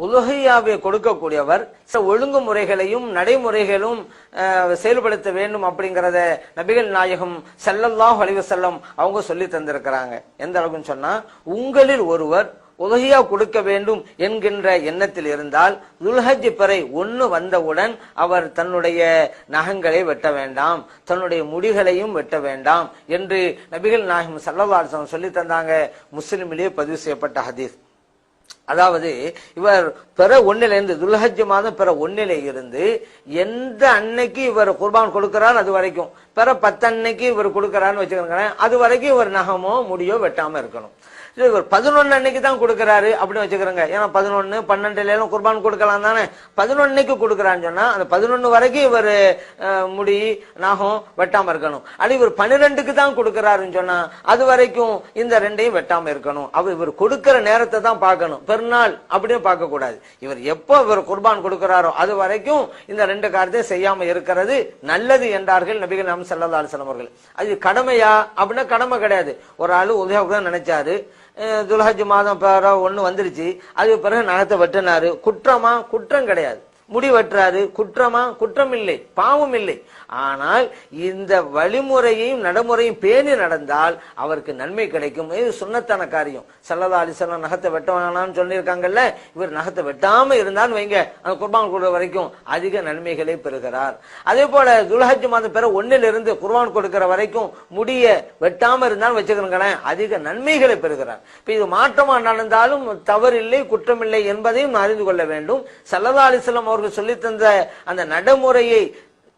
உலகையாவை கொடுக்கக்கூடியவர். சில ஒழுங்குமுறைகளையும் நடைமுறைகளும் அஹ், செயல்படுத்த வேண்டும் அப்படிங்கிறத நபிகள் நாயகம் செல்லல்லாம் அலைஹி செல்லம் அவங்க சொல்லி தந்திருக்கிறாங்க. எந்த அளவுக்குன்னு சொன்னா உங்களில் ஒருவர் உலகியா கொடுக்க வேண்டும் என்கின்ற எண்ணத்தில் இருந்தால் துல்ஹஜ் பிறை ஒண்ணு வந்தவுடன் அவர் தன்னுடைய நகங்களை வெட்ட வேண்டாம் தன்னுடைய முடிகளையும் வெட்ட வேண்டாம் என்று நபிகள் நாயகம் சல்லவாசன் சொல்லி தந்தாங்க. முஸ்லிமிலேயே பதிவு செய்யப்பட்ட ஹதீஸ். அதாவது இவர் பிற ஒன்னில இருந்து துல்ஹஜ் மாதம் பிற ஒன்னில இருந்து எந்த அன்னைக்கு இவர் குர்பான் கொடுக்கிறார் அது வரைக்கும். பிற பத்து அன்னைக்கு இவர் கொடுக்கிறான்னு வச்சுக்கிறேன் அது வரைக்கும் இவர் நகமோ முடியோ வெட்டாம இருக்கணும். இவர் பதினொன்னு அன்னைக்கு தான் கொடுக்கறாரு அப்படின்னு வச்சுக்கிறோங்க ஏன்னா பதினொன்னு பன்னெண்டுல எல்லாம் குர்பான் கொடுக்கலாம் தானே. பதினொன்னைக்கு கொடுக்கறான்னு சொன்னா அந்த பதினொன்னு வரைக்கும் இவர் முடி நகம் வெட்டாம இருக்கணும். அது இவர் பன்னிரெண்டுக்கு தான் கொடுக்கறாருன்னு சொன்னா அது வரைக்கும் இந்த ரெண்டையும் வெட்டாம இருக்கணும். அவர் இவர் கொடுக்குற நேரத்தை தான் பார்க்கணும். மறுநாள் அப்படின்னு பார்க்க கூடாது இவர் எப்போ இவர் குர்பான் கொடுக்கிறாரோ அது வரைக்கும் இந்த ரெண்டு காரியத்தை செய்யாம இருக்கிறது நல்லது என்றார்கள் நபிகள் நாம் சல்லா அலுவலம் அவர்கள். அது கடமையா? அப்படின்னா கடமை கிடையாது. ஒரு ஆள் உதய நினைச்சாரு. அஹ் துல்ஹஜ் மாதம் பிற ஒன்று வந்துருச்சு. அது பிறகு நகத்தை வெட்டினாரு. குற்றமா? குற்றம் கிடையாது. முடி குற்றமா? குற்றம் இல்லை பாவம் இல்லை ஆனால் இந்த வழிமுறையையும் நடைமுறையும் பேணி நடந்தால் அவருக்கு நன்மை கிடைக்கும். இது சுண்ணத்தான காரியம். சல்லதா அலிசல்லாம் நகத்தை வெட்ட வேணாம்னு சொல்லியிருக்காங்கல்ல? இவர் நகத்தை வெட்டாம இருந்தான்னு வைங்க. அந்த குர்பான் கொடுக்கிற வரைக்கும் அதிக நன்மைகளை பெறுகிறார். அதே போல துல்ஹஜ் மாதம் பிற ஒன்னிலிருந்து இருந்து குர்பான் கொடுக்கிற வரைக்கும் முடிய வெட்டாம இருந்தாலும் வச்சுக்கிறீங்களேன் அதிக நன்மைகளை பெறுகிறார். இப்ப இது மாற்றமா நடந்தாலும் தவறில்லை குற்றமில்லை என்பதையும் அறிந்து கொள்ள வேண்டும். சல்லதா அலிஸ்லாம் அவர்கள் சொல்லித்தந்த அந்த நடைமுறையை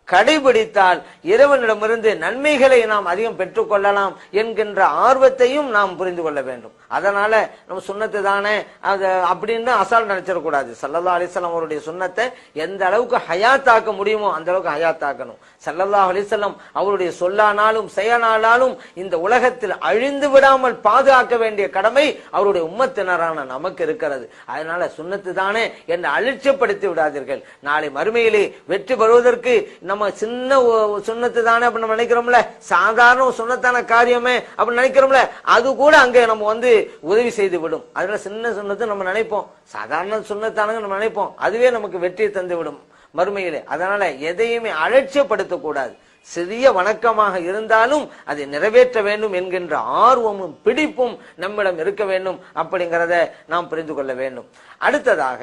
கடைபிடித்தால் இறைவனிடமிருந்து நன்மைகளை நாம் அதிகம் பெற்றுக்கொள்ளலாம் என்கின்ற ஆர்வத்தையும் நாம் புரிந்து கொள்ள வேண்டும். அதனால நம்ம சுண்ணத்து தானே? அது அப்படின்னு அசால் நினைச்சிடக்கூடாது. சல்லல்லா அலிசல்லாம் அவருடைய சுண்ணத்தை எந்த அளவுக்கு ஹயாத்தாக்க முடியுமோ அந்த அளவுக்கு ஹயாத்தாக்கணும். சல்லல்லா அலிசல்லம் அவருடைய சொல்லானாலும் செயலானாலும் இந்த உலகத்தில் அழிந்து விடாமல் பாதுகாக்க வேண்டிய கடமை அவருடைய உம்மத்தினரான நமக்கு இருக்கிறது. அதனால சுண்ணத்து தானே என்னை அலட்சியப்படுத்தி விடாதீர்கள். நாளை மறுமையிலே வெற்றி பெறுவதற்கு நம்ம சின்ன சுண்ணத்து தானே அப்படின்னு நம்ம நினைக்கிறோம்ல? சாதாரண சுண்ணத்தான காரியமே அப்படின்னு நினைக்கிறோம்ல? அது கூட அங்கே நம்ம வந்து உதவி செய்து விடும். அதில் சின்ன சுண்ணத்தை நம்ம நினைப்போம். சாதாரண சுண்ணத்தானங்க நம்ம நினைப்போம். அதுவே நமக்கு வெற்றியை தந்து விடும் மறுமையிலே. அதனால எதையுமே அலட்சியப்படுத்தக்கூடாது. சிறிய வணக்கமாக இருந்தாலும் அதை நிறைவேற்ற வேண்டும் என்கின்ற ஆர்வமும் பிடிப்பும் நம்மிடம் இருக்க வேண்டும் அப்படிங்கிறத நாம் புரிந்து கொள்ள வேண்டும். அடுத்ததாக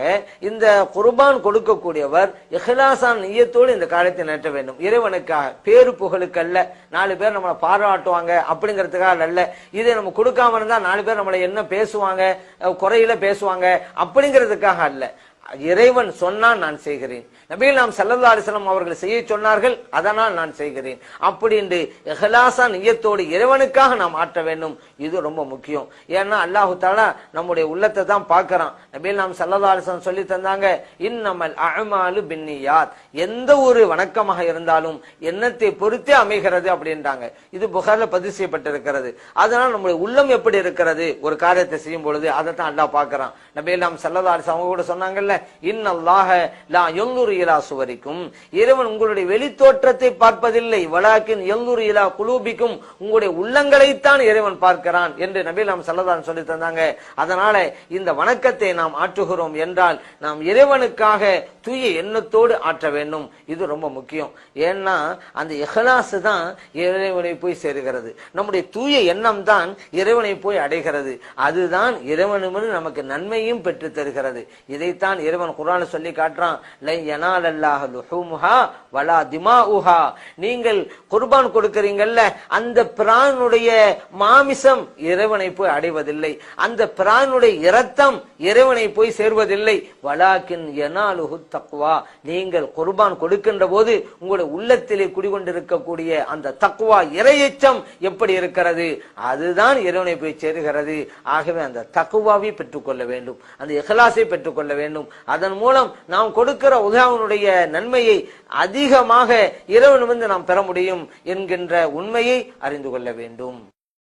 இந்த குர்பான் கொடுக்கக்கூடியவர் இஹ்லாசான் நியத்தோடு இந்த காலத்தை நேற்ற வேண்டும். இறைவனுக்காக பேரு புகழுக்கல்ல. நாலு பேர் நம்மளை பாராட்டுவாங்க அப்படிங்கிறதுக்காக அல்ல. இதை நம்ம கொடுக்காம இருந்தா நாலு பேர் நம்மளை என்ன பேசுவாங்க? குறையில பேசுவாங்க அப்படிங்கிறதுக்காக அல்ல. இறைவன் சொன்னால் நான் செய்கிறேன். நபிகள் நாம் சல்லல்லா அலிஸ்லாம் அவர்கள் செய்ய சொன்னார்கள் அதனால் நான் செய்கிறேன். அப்படின்று எஹலாசா நியத்தோடு இறைவனுக்காக நாம் ஆற்ற வேண்டும். இது ரொம்ப முக்கியம். ஏன்னா அல்லாஹு தாலா நம்முடைய உள்ளத்தை தான் பார்க்கறான். நபிகள் நாம் சல்லல்லா அலிஸ்லாம் சொல்லி தந்தாங்க இன்னமல் அஅமாலு பின்னியாத். எந்த ஒரு வணக்கமாக இருந்தாலும் எண்ணத்தை பொறுத்தே அமைகிறது அப்படின்றாங்க. இது புகாரில் பதிவு செய்யப்பட்டிருக்கிறது. அதனால் நம்முடைய உள்ளம் எப்படி இருக்கிறது? ஒரு காரியத்தை செய்யும் பொழுது அதை தான் அல்லாஹ் பார்க்கறான். நபிகள் நாம் சல்லல்லா அலிஸ்லாம் அவங்க கூட சொன்னாங்கல்ல இன்னல்லாக லா யன்துரு இலா சுவரிக்கும். இறைவன் உங்களுடைய வெளித்தோற்றத்தை பார்ப்பதில்லை. வலாக்கின் யன்துரு இலா குலூபிக்கும். உங்களுடைய உள்ளங்களைத்தான் இறைவன் பார்க்கிறான் என்று நபி நாம் சல்லதான் சொல்லி தந்தாங்க. அதனால இந்த வணக்கத்தை நாம் ஆற்றுகிறோம் என்றால் நாம் இறைவனுக்காக தூய எண்ணத்தோடு ஆற்ற வேண்டும். இது ரொம்ப முக்கியம். ஏன்னா அந்த இஹ்லாஸ் தான் இறைவனை போய் சேருகிறது. நம்முடைய தூய எண்ணம் தான் இறைவனை போய் அடைகிறது. அதுதான் இறைவனிடமிருந்து நமக்கு நன்மையும் பெற்று தருகிறது. இதைத்தான் இறைவன் குரான் சொல்லி காட்டுறான். வலா நீங்கள் குர்பான் கொடுக்கறீங்கல்ல அந்த பிரானுடைய மாமிசம் இறைவனை போய் அடைவதில்லை. அந்த பிரானுடைய இரத்தம் இறைவனை போய் சேர்வதில்லை. வலாக்கின் யனாலுஹு தக்குவா நீங்கள் குர்பான் கொடுக்கின்ற போது உங்களுடைய உள்ளத்திலே குடிகொண்டிருக்கக்கூடிய அந்த தக்குவா இறையச்சம் எப்படி இருக்கிறது? அதுதான் இறைவனை போய் சேருகிறது. ஆகவே அந்த தக்குவாவை பெற்றுக்கொள்ள வேண்டும். அந்த இஹலாசை பெற்றுக்கொள்ள வேண்டும். அதன் மூலம் நாம் கொடுக்கிற உதவனுடைய நன்மையை அதிகமாக இறைவன் வந்து நாம் பெற முடியும் என்கின்ற உண்மையை அறிந்து கொள்ள வேண்டும்.